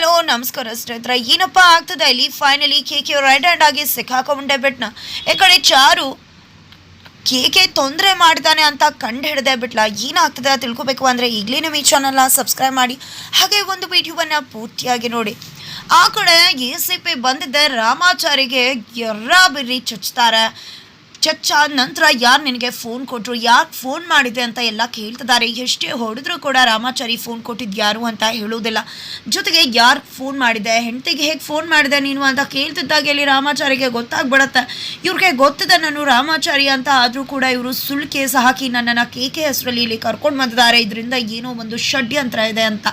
Hello, ನಮಸ್ಕಾರ ಸ್ನೇಹಿತರ. ಏನಪ್ಪ ಆಗ್ತದೆ ಇಲ್ಲಿ? Finally K K right hand ಆಗಿ ಸಿಕ್ಕಾಕೊಂಡೆ ಬಿಟ್ನ. ಈ ಕಡೆ ಚಾರು ಕೆ ಕೆ ತೊಂದರೆ ಮಾಡ್ತಾನೆ ಅಂತ ಕಂಡು ಹಿಡ್ದೆ ಬಿಟ್ಲ. ಏನಾಗ್ತದೆ ತಿಳ್ಕೊಬೇಕು ಅಂದರೆ ಈಗಲೇ ನಮ್ಮ ಈ ಚಾನಲ್ನ ಸಬ್ಸ್ಕ್ರೈಬ್ ಮಾಡಿ. ಹಾಗೆ ಒಂದು ವಿಡಿಯೋವನ್ನು ಪೂರ್ತಿಯಾಗಿ ನೋಡಿ. ಆ ಕಡೆ ಎ ಸಿ ಪಿ ಬಂದಿದ್ದೆ ರಾಮಾಚಾರಿಗೆ ಎರ್ರ ಬಿರ್ರಿ ಚುಚ್ತಾರೆ. ಚಚ್ಚಾದ ನಂತರ ಯಾರು ನಿನಗೆ ಫೋನ್ ಕೊಟ್ಟರು ಯಾಕೆ ಫೋನ್ ಮಾಡಿದೆ ಅಂತ ಎಲ್ಲ ಕೇಳ್ತಿದ್ದಾರೆ. ಎಷ್ಟೇ ಹೊಡೆದ್ರು ಕೂಡ ರಾಮಾಚಾರಿ ಫೋನ್ ಕೊಟ್ಟಿದ್ದು ಯಾರು ಅಂತ ಹೇಳೋದಿಲ್ಲ ಜೊತೆಗೆ ಯಾರು ಫೋನ್ ಮಾಡಿದೆ, ಹೆಂಡತಿಗೆ ಹೇಗೆ ಫೋನ್ ಮಾಡಿದೆ ನೀನು ಅಂತ ಕೇಳ್ತಿದ್ದಾಗ ಇಲ್ಲಿ ರಾಮಾಚಾರಿಗೆ ಗೊತ್ತಾಗ್ಬಿಡತ್ತೆ. ಇವ್ರಿಗೆ ಗೊತ್ತಿದೆ ನಾನು ರಾಮಾಚಾರಿ ಅಂತ, ಆದರೂ ಕೂಡ ಇವರು ಸುಳ್ಳು ಕೇಸ್ ಹಾಕಿ ನನ್ನನ್ನು ಕೆ ಕೆ ಹೆಸರಲ್ಲಿ ಇಲ್ಲಿ ಕರ್ಕೊಂಡು ಬಂದಿದ್ದಾರೆ. ಇದರಿಂದ ಏನೋ ಒಂದು ಷಡ್ಯಂತ್ರ ಇದೆ ಅಂತ.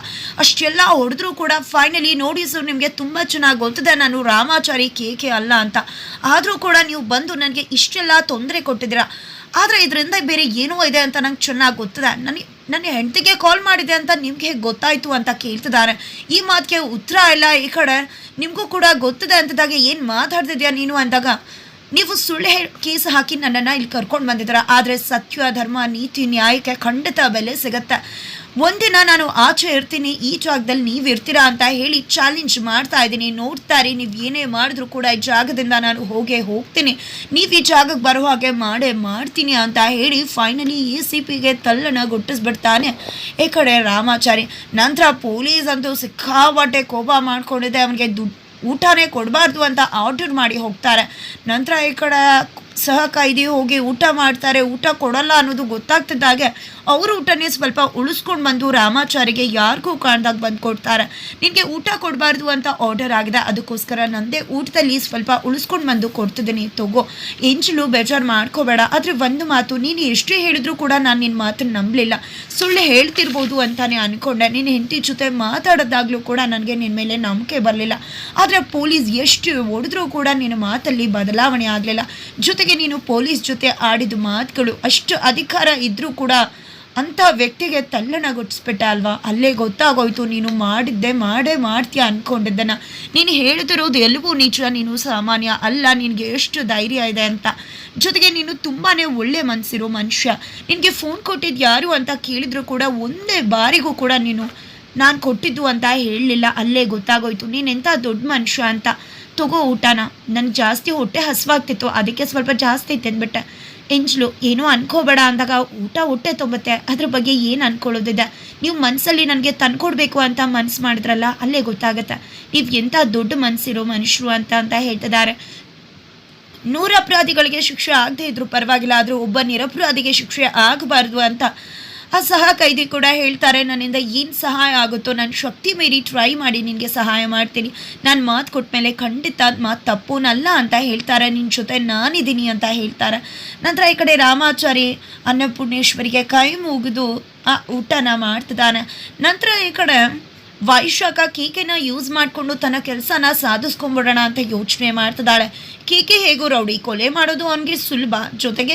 ಅಷ್ಟೆಲ್ಲ ಹೊಡೆದ್ರು ಕೂಡ ಫೈನಲಿ ನೋಡಿ ಸರ್ ನಿಮಗೆ ತುಂಬ ಚೆನ್ನಾಗಿ ಗೊತ್ತಿದೆ. ನಾನು ರಾಮಾಚಾರಿ ಕೆ ಕೆ ಅಲ್ಲ ಅಂತ. ಆದರೂ ಕೂಡ ನೀವು ಬಂದು ನನಗೆ ಇಷ್ಟೆಲ್ಲ ತೊಂದರೆ ಕೊಟ್ಟಿದ್ದೀರಾ? ಆದರೆ ಇದರಿಂದ ಬೇರೆ ಏನೋ ಇದೆ ಅಂತ ನಂಗೆ ಚೆನ್ನಾಗಿ ಗೊತ್ತಿದೆ. ನನಗೆ ನನ್ನ ಹೆಂಡತಿಗೆ ಕಾಲ್ ಮಾಡಿದೆ ಅಂತ ನಿಮ್ಗೆ ಹೇಗೆ ಗೊತ್ತಾಯಿತು ಅಂತ ಕೇಳ್ತಿದ್ದಾರೆ. ಈ ಮಾತಿಗೆ ಉತ್ತರ ಇಲ್ಲ ಈ ಕಡೆ. ನಿಮಗೂ ಕೂಡ ಗೊತ್ತಿದೆ ಅಂತದಾಗ ಏನು ಮಾತಾಡ್ತಿದ್ಯಾ ನೀನು ಅಂದಾಗ? ನೀವು ಸುಳ್ಳು ಹೇಳಿ ಕೇಸ್ ಹಾಕಿ ನನ್ನನ್ನು ಇಲ್ಲಿ ಕರ್ಕೊಂಡು ಬಂದಿದ್ದೀರ? ಆದರೆ ಸತ್ಯ, ಧರ್ಮ, ನೀತಿ, ನ್ಯಾಯಕ್ಕೆ ಖಂಡಿತ ಬೆಲೆ ಸಿಗತ್ತೆ. ಒಂದಿನ ನಾನು ಆಚೆ ಇರ್ತೀನಿ, ಈ ಜಾಗದಲ್ಲಿ ನೀವು ಇರ್ತೀರಾ ಅಂತ ಹೇಳಿ ಚಾಲೆಂಜ್ ಮಾಡ್ತಾ ಇದ್ದೀನಿ. ನೋಡ್ತಾರೆ ನೀವು ಏನೇ ಮಾಡಿದ್ರು ಕೂಡ ಈ ಜಾಗದಿಂದ ನಾನು ಹೋಗೇ ಹೋಗ್ತೀನಿ. ನೀವು ಈ ಜಾಗಕ್ಕೆ ಬರೋ ಹಾಗೆ ಮಾಡೇ ಮಾಡ್ತೀನಿ ಅಂತ ಹೇಳಿ ಫೈನಲಿ ಎ ಸಿ ಪಿಗೆ ತಲ್ಲನ ಗುಟ್ಟಿಸ್ಬಿಡ್ತಾನೆ. ಈ ಕಡೆ ರಾಮಾಚಾರಿ, ನಂತರ ಪೊಲೀಸ್ ಅಂತೂ ಸಿಕ್ಕಾಪಟ್ಟೆ ಕೋಪ ಮಾಡ್ಕೊಂಡಿದ್ದೆ ಅವನಿಗೆ ದುಡ್ಡು ಊಟನೇ ಕೊಡಬಾರ್ದು ಅಂತ ಆರ್ಡರ್ ಮಾಡಿ ಹೋಗ್ತಾರೆ. ನಂತರ ಈ ಕಡೆ ಸಹ ಕೈದಿ ಹೋಗಿ ಊಟ ಮಾಡ್ತಾರೆ. ಊಟ ಕೊಡಲ್ಲ ಅನ್ನೋದು ಗೊತ್ತಾಗ್ತಿದ್ದಾಗೆ ಅವ್ರ ಊಟನೇ ಸ್ವಲ್ಪ ಉಳಿಸ್ಕೊಂಡು ಬಂದು ರಾಮಾಚಾರಿಗೆ ಯಾರಿಗೂ ಕಾಣ್ದಾಗ ಬಂದು ಕೊಡ್ತಾರೆ. ನಿನಗೆ ಊಟ ಕೊಡಬಾರ್ದು ಅಂತ ಆರ್ಡರ್ ಆಗಿದೆ. ಅದಕ್ಕೋಸ್ಕರ ನಂದೇ ಊಟದಲ್ಲಿ ಸ್ವಲ್ಪ ಉಳಿಸ್ಕೊಂಡು ಬಂದು ಕೊಡ್ತಿದ್ದೀನಿ. ತಗೋ. ಎಂಚಲು ಬೇಜಾರು ಮಾಡ್ಕೋಬೇಡ. ಆದರೆ ಒಂದು ಮಾತು, ನೀನು ಎಷ್ಟೇ ಹೇಳಿದ್ರು ಕೂಡ ನಾನು ನಿನ್ನ ಮಾತನ್ನು ನಂಬಲಿಲ್ಲ. ಸುಳ್ಳು ಹೇಳ್ತಿರ್ಬೋದು ಅಂತಾನೆ ಅನ್ಕೊಂಡೆ. ನಿನ್ನ ಹೆಂಡತಿ ಜೊತೆ ಮಾತಾಡೋದಾಗ್ಲೂ ಕೂಡ ನನಗೆ ನಿನ್ನ ಮೇಲೆ ನಂಬಿಕೆ ಬರಲಿಲ್ಲ. ಆದರೆ ಪೊಲೀಸ್ ಎಷ್ಟು ಹೊಡೆದ್ರೂ ಕೂಡ ನಿನ್ನ ಮಾತಲ್ಲಿ ಬದಲಾವಣೆ ಆಗಲಿಲ್ಲ. ಜೊತೆಗೆ ನೀನು ಪೊಲೀಸ್ ಜೊತೆ ಆಡಿದ ಮಾತುಗಳು ಅಷ್ಟು ಅಧಿಕಾರ ಇದ್ದರೂ ಕೂಡ ಅಂಥ ವ್ಯಕ್ತಿಗೆ ತಲ್ಲಣ ತಲ್ಲಣಗೊಳಿಸ್ಬಿಟ್ಟ ಅಲ್ವಾ? ಅಲ್ಲೇ ಗೊತ್ತಾಗೋಯ್ತು. ನೀನು ಮಾಡಿದ್ದೆ, ಮಾಡೇ ಮಾಡ್ತೀಯ ಅನ್ಕೊಂಡಿದ್ದನ್ನ. ನೀನು ಹೇಳ್ತಿರೋದು ಎಲ್ಲವೂ ನಿಜ ನೀನು ಸಾಮಾನ್ಯ ಅಲ್ಲ, ನಿನಗೆ ಎಷ್ಟು ಧೈರ್ಯ ಇದೆ ಅಂತ. ಜೊತೆಗೆ ನೀನು ತುಂಬಾ ಒಳ್ಳೆ ಮನಸ್ಸಿರೋ ಮನುಷ್ಯ. ನಿನಗೆ ಫೋನ್ ಕೊಟ್ಟಿದ್ದು ಯಾರು ಅಂತ ಕೇಳಿದ್ರು ಕೂಡ ಒಂದೇ ಬಾರಿಗೂ ಕೂಡ ನೀನು ನಾನು ಕೊಟ್ಟಿದ್ದು ಅಂತ ಹೇಳಲಿಲ್ಲ. ಅಲ್ಲೇ ಗೊತ್ತಾಗೋಯ್ತು. ನೀನೆಂಥ ದೊಡ್ಡ ಮನುಷ್ಯ ಅಂತ. ತಗೋ ಊಟನ. ನನಗೆ ಜಾಸ್ತಿ ಹೊಟ್ಟೆ ಹಸುವಾಗ್ತಿತ್ತು. ಅದಕ್ಕೆ ಸ್ವಲ್ಪ ಜಾಸ್ತಿ ತಿಂದ್ಬಿಟ್ಟೆ. ಎಂಜ್ಲು ಏನೂ ಅನ್ಕೋಬೇಡ ಅಂದಾಗ ಊಟ ಹೊಟ್ಟೆ ತುಂಬುತ್ತೆ. ಅದ್ರ ಬಗ್ಗೆ ಏನು ಅನ್ಕೊಳ್ಳೋದಿದೆ? ನೀವು ಮನಸ್ಸಲ್ಲಿ ನನಗೆ ತಂದ್ಕೊಡ್ಬೇಕು ಅಂತ ಮನ್ಸು ಮಾಡಿದ್ರಲ್ಲ, ಅಲ್ಲೇ ಗೊತ್ತಾಗುತ್ತೆ. ನೀವು ಎಂಥ ದೊಡ್ಡ ಮನಸ್ಸಿರೋ ಮನುಷ್ಯರು ಅಂತ ಅಂತ ಹೇಳ್ತಿದ್ದಾರೆ. ನೂರು ಅಪರಾಧಿಗಳಿಗೆ ಶಿಕ್ಷೆ ಆಗದೆ ಇದ್ರು ಪರವಾಗಿಲ್ಲ, ಆದರೂ ಒಬ್ಬ ನಿರಪರಾಧಿಗೆ ಶಿಕ್ಷೆ ಆಗಬಾರ್ದು ಅಂತ ಆ ಸಹ ಕೈದಿ ಕೂಡ ಹೇಳ್ತಾರೆ, ನನ್ನಿಂದ ಏನು ಸಹಾಯ ಆಗುತ್ತೋ, ನಾನು ಶಕ್ತಿ ಮೀರಿ ಟ್ರೈ ಮಾಡಿ ನಿನಗೆ ಸಹಾಯ ಮಾಡ್ತೀನಿ. ನಾನು ಮಾತು ಕೊಟ್ಮೇಲೆ ಖಂಡಿತ ಅದು ಮಾತು ತಪ್ಪುನಲ್ಲ ಅಂತ ಹೇಳ್ತಾರೆ ನಿನ್ನ ಜೊತೆ ನಾನಿದ್ದೀನಿ ಅಂತ ಹೇಳ್ತಾರೆ. ನಂತರ ಈ ಕಡೆ ರಾಮಾಚಾರಿ ಅನ್ನಪೂರ್ಣೇಶ್ವರಿಗೆ ಕೈ ಮುಗಿದು, ಆ ಊಟನ ಮಾಡ್ತಿದ್ದಾನೆ. ನಂತರ ಈ ಕಡೆ ವೈಶಾಖ ಕೇಕೆನ ಯೂಸ್ ಮಾಡಿಕೊಂಡು ತನ್ನ ಕೆಲಸನ ಸಾಧಿಸ್ಕೊಂಡ್ಬಿಡೋಣ ಅಂತ ಯೋಚನೆ ಮಾಡ್ತಿದ್ದಾಳೆ. ಕೇಕೆ ಹೇಗೂ ರೌಡಿ ಕೊಲೆ ಮಾಡೋದು ಅವನಿಗೆ ಸುಲಭ. ಜೊತೆಗೆ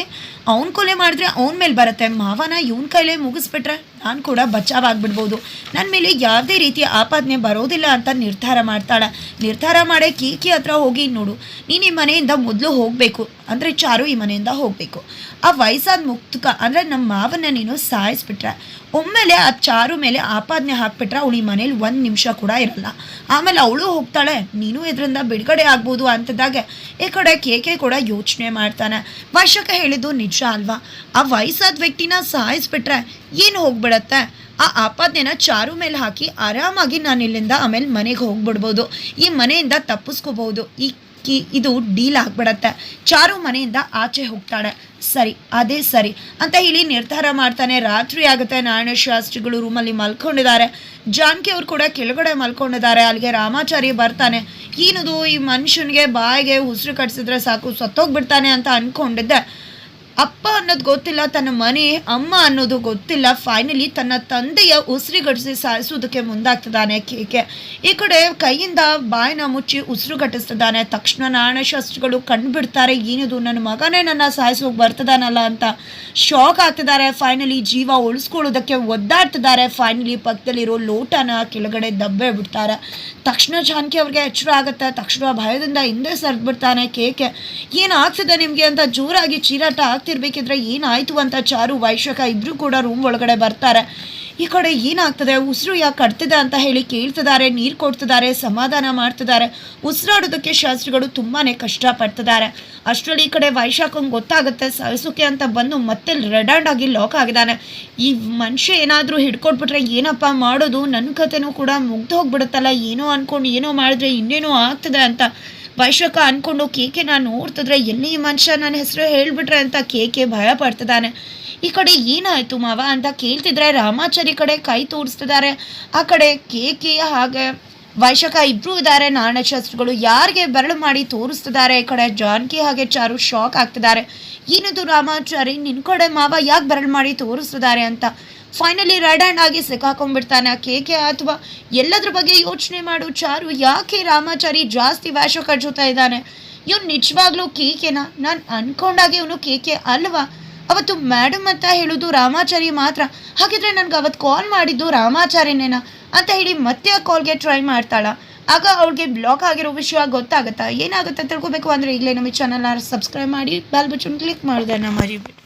ಅವ್ನು ಕೊಲೆ ಮಾಡಿದ್ರೆ ಅವನ ಮೇಲೆ ಬರುತ್ತೆ. ಮಾವನ ಇವನ ಕೈಲೇ ಮುಗಿಸ್ಬಿಟ್ರೆ ನಾನು ಕೂಡ ಬಚಾವ್ ಆಗ್ಬಿಡ್ಬೋದು ನನ್ನ ಮೇಲೆ ಯಾವುದೇ ರೀತಿಯ ಆಪಾದನೆ ಬರೋದಿಲ್ಲ ಅಂತ ನಿರ್ಧಾರ ಮಾಡ್ತಾಳೆ. ನಿರ್ಧಾರ ಮಾಡೇ ಕೀಕಿ ಹತ್ರ ಹೋಗಿ, ನೋಡು, ನೀನು ಈ ಮನೆಯಿಂದ ಮೊದಲು ಹೋಗಬೇಕು. ಅಂದರೆ ಚಾರು ಈ ಮನೆಯಿಂದ ಹೋಗಬೇಕು. ಆ ವಯಸ್ಸಾದ ಮುಕ್ತಕ, ಅಂದರೆ ನಮ್ಮ ಮಾವನ್ನ ನೀನು ಸಾಯಿಸ್ಬಿಟ್ರೆ, ಒಮ್ಮೆಲೆ ಆ ಚಾರು ಮೇಲೆ ಆಪಾದನೆ ಹಾಕ್ಬಿಟ್ರೆ ಅವಳು ಈ ಮನೇಲಿ ಒಂದು ನಿಮಿಷ ಕೂಡ ಇರಲ್ಲ. ಆಮೇಲೆ ಅವಳು ಹೋಗ್ತಾಳೆ, ನೀನು ಇದರಿಂದ ಬಿಡುಗಡೆ ಆಗ್ಬೋದು ಅಂತದಾಗೆ ಈ ಕಡೆ ಕೇಕೆ ಕೂಡ ಯೋಚನೆ ಮಾಡ್ತಾನೆ. ವಶಕ ಹೇಳಿದ್ದು ನಿಜ ಅಲ್ವಾ? ಆ ವಯಸ್ಸಾದ ವ್ಯಕ್ತಿನ ಸಾಯಿಸ್ಬಿಟ್ರೆ ಏನು ಹೋಗ್ಬಿಡತ್ತೆ ಆ ಆಪಾದನೆನ ಚಾರು ಮೇಲೆ ಹಾಕಿ ಆರಾಮಾಗಿ ನಾನು ಇಲ್ಲಿಂದ ಆಮೇಲೆ ಮನೆಗೆ ಹೋಗ್ಬಿಡ್ಬೋದು. ಈ ಮನೆಯಿಂದ ತಪ್ಪಿಸ್ಕೋಬಹುದು. ಈ ಕಿ, ಇದು ಡೀಲ್ ಆಗ್ಬಿಡತ್ತೆ. ಚಾರು ಮನೆಯಿಂದ ಆಚೆ ಹೋಗ್ತಾಳೆ. ಸರಿ, ಅದೇ ಸರಿ ಅಂತ ಹೇಳಿ ನಿರ್ಧಾರ ಮಾಡ್ತಾನೆ. ರಾತ್ರಿ ಆಗುತ್ತೆ. ನಾರಾಯಣ ಶಾಸ್ತ್ರಿಗಳು ರೂಮಲ್ಲಿ ಮಲ್ಕೊಂಡಿದ್ದಾರೆ. ಜಾನಕಿ ಅವ್ರು ಕೂಡ ಕೆಳಗಡೆ ಮಲ್ಕೊಂಡಿದ್ದಾರೆ. ಅಲ್ಲಿಗೆ ರಾಮಾಚಾರಿ ಬರ್ತಾನೆ. ಏನದು ಈ ಮನುಷ್ಯನಿಗೆ ಬಾಯಿಗೆ ಉಸಿರು ಕಟ್ಸಿದ್ರೆ ಸಾಕು, ಸತ್ತೋಗ್ಬಿಡ್ತಾನೆ ಅಂತ ಅನ್ಕೊಂಡಿದ್ದೆ. ಅಪ್ಪ ಅನ್ನೋದು ಗೊತ್ತಿಲ್ಲ, ತನ್ನ ಮನೆ, ಅಮ್ಮ ಅನ್ನೋದು ಗೊತ್ತಿಲ್ಲ. ಫೈನಲಿ ತನ್ನ ತಂದೆಯ ಉಸಿರುಗಟ್ಟಿಸಿ ಸಾಯಿಸೋದಕ್ಕೆ ಮುಂದಾಗ್ತಿದ್ದಾನೆ ಕೇಕೆ ಈ ಕಡೆ ಕೈಯಿಂದ ಬಾಯಿನ ಮುಚ್ಚಿ ಉಸಿರುಗಟ್ಟಿಸ್ತಿದ್ದಾನೆ ತಕ್ಷಣ ನಾರಾಯಣಶಾಸ್ತ್ರಿಗಳು ಕಂಡುಬಿಡ್ತಾರೆ. ಏನಿದು, ನನ್ನ ಮಗನೇ ನನ್ನ ಸಾಯಿಸೋಕೆ ಬರ್ತದಾನಲ್ಲ ಅಂತ ಶಾಕ್ ಆಗ್ತಿದ್ದಾರೆ. ಫೈನಲಿ ಜೀವ ಉಳಿಸ್ಕೊಳ್ಳೋದಕ್ಕೆ ಒದ್ದಾಡ್ತಿದ್ದಾರೆ. ಫೈನಲಿ ಪಕ್ಕದಲ್ಲಿರೋ ಲೋಟನ ಕೆಳಗಡೆ ದಬ್ಬೆ ಬಿಡ್ತಾರೆ. ತಕ್ಷಣ ಜಾನಕಿ ಅವ್ರಿಗೆ ಎಚ್ಚರ ಆಗುತ್ತೆ. ತಕ್ಷಣ ಭಯದಿಂದ ಹಿಂದೆ ಸರಿದ್ಬಿಡ್ತಾನೆ ಕೇಕೆ ಏನಾಗ್ತಿದೆ ನಿಮಗೆ ಅಂತ ಜೋರಾಗಿ ಚೀರಾಟ ಆಗ್ತಿರ್ಬೇಕಿದ್ರೆ ಏನಾಯ್ತು ಅಂತ ಚಾರು ವೈಶಾಖ ಇಬ್ರು ಕೂಡ ರೂಮ್ ಒಳಗಡೆ ಬರ್ತಾರೆ. ಈ ಕಡೆ ಏನಾಗ್ತದೆ? ಉಸಿರು ಯಾಕೆ ಕಟ್ತಿದೆ ಅಂತ ಹೇಳಿ ಕೇಳ್ತಿದ್ದಾರೆ, ನೀರು ಕೊಡ್ತಿದ್ದಾರೆ, ಸಮಾಧಾನ ಮಾಡ್ತಿದ್ದಾರೆ. ಉಸಿರಾಡೋದಕ್ಕೆ ಶಾಸ್ತ್ರಿಗಳು ತುಂಬಾ ಕಷ್ಟಪಡ್ತಿದ್ದಾರೆ. ಅಷ್ಟರಲ್ಲಿ ಈ ಕಡೆ ವೈಶಾಖಂಗೆ ಗೊತ್ತಾಗುತ್ತೆ. ಸಾಯಿಸೋಕೆ ಅಂತ ಬಂದು ಮತ್ತೆ ರೆಡಾಂಡ್ ಆಗಿ ಲಾಕ್ ಆಗಿದ್ದಾನೆ. ಈ ಮನುಷ್ಯ ಏನಾದರೂ ಹಿಡ್ಕೊಟ್ಬಿಟ್ರೆ ಏನಪ್ಪ ಮಾಡೋದು? ನನ್ನ ಕಥೆನೂ ಕೂಡ ಮುಗ್ದು ಹೋಗ್ಬಿಡುತ್ತಲ್ಲ. ಏನೋ ಅನ್ಕೊಂಡು ಏನೋ ಮಾಡಿದ್ರೆ ಇನ್ನೇನೋ ಆಗ್ತದೆ ಅಂತ. ವೈಶಾಖ ಅನ್ಕೊಂಡು ಕೇಕೆ ನಾನು ನೋಡ್ತಿದ್ರೆ ಎಲ್ಲಿ ಈ ಮನುಷ್ಯ ನನ್ನ ಹೆಸರು ಹೇಳ್ಬಿಟ್ರೆ ಅಂತ ಕೆ ಭಯ ಪಡ್ತಿದ್ದಾನೆ. ಈ ಕಡೆ ಏನಾಯ್ತು ಮಾವ ಅಂತ ಕೇಳ್ತಿದ್ರೆ ರಾಮಾಚಾರಿ ಕಡೆ ಕೈ ತೋರಿಸ್ತಿದ್ದಾರೆ. ಆ ಕಡೆ ಕೇಕೆ ಹಾಗೆ ವೈಶಾಖ ಇಬ್ರು ಇದ್ದಾರೆ. ನಾರಾಯಣಶಾಸ್ತ್ರಿಗಳು ಯಾರಿಗೆ ಬೆರಳು ಮಾಡಿ ತೋರಿಸ್ತಿದ್ದಾರೆ. ಈ ಕಡೆ ಜಾನ್ಕಿ ಹಾಗೆ ಚಾರು ಶಾಕ್ ಆಗ್ತಿದ್ದಾರೆ. ಏನಿದು ರಾಮಾಚಾರಿ ನಿನ್ನ ಕಡೆ ಮಾವ ಯಾಕೆ ಬೆರಳು ಮಾಡಿ ತೋರಿಸ್ತಿದ್ದಾರೆ ಅಂತ. ಫೈನಲಿ ರೆಡ್ ಹ್ಯಾಂಡ್ ಆಗಿ ಸಿಕ್ಕಾಕೊಂಡ್ಬಿಡ್ತಾನೆ. ಆ ಕೇಕೆ ಅಥವಾ ಎಲ್ಲದ್ರ ಬಗ್ಗೆ ಯೋಚನೆ ಮಾಡು. ಚಾರು ಯಾಕೆ ರಾಮಾಚಾರಿ ಜಾಸ್ತಿ ವ್ಯಾಶ ಜೊತೆ ಇದ್ದಾನೆ? ಇವ್ನು ನಿಜವಾಗ್ಲೂ ಕೇಕೆನಾ ನಾನು ಅನ್ಕೊಂಡಾಗೆ ಇವನು ಕೇಕೆ ಅಲ್ವಾ? ಅವತ್ತು ಮೇಡಮ್ ಅಂತ ಹೇಳೋದು ರಾಮಾಚಾರಿ ಮಾತ್ರ. ಹಾಗಿದ್ರೆ ನನ್ಗೆ ಅವತ್ತು ಕಾಲ್ ಮಾಡಿದ್ದು ರಾಮಾಚಾರಿನೇನಾ? ಅಂತ ಹೇಳಿ ಮತ್ತೆ ಆ ಕಾಲ್ಗೆ ಟ್ರೈ ಮಾಡ್ತಾಳ. ಆಗ ಅವ್ಳಿಗೆ ಬ್ಲಾಕ್ ಆಗಿರೋ ವಿಷಯ ಗೊತ್ತಾಗುತ್ತಾ? ಏನಾಗುತ್ತೆ ತಿಳ್ಕೊಬೇಕು ಅಂದರೆ ಈಗಲೇ ನಮ್ಮ ಚಾನಲ್ನ ಸಬ್ಸ್ಕ್ರೈಬ್ ಮಾಡಿ ಬೆಲ್ ಕ್ಲಿಕ್ ಮಾಡಿದೆ ನಮ್ಮ ಮರಿಬೇಡಿ.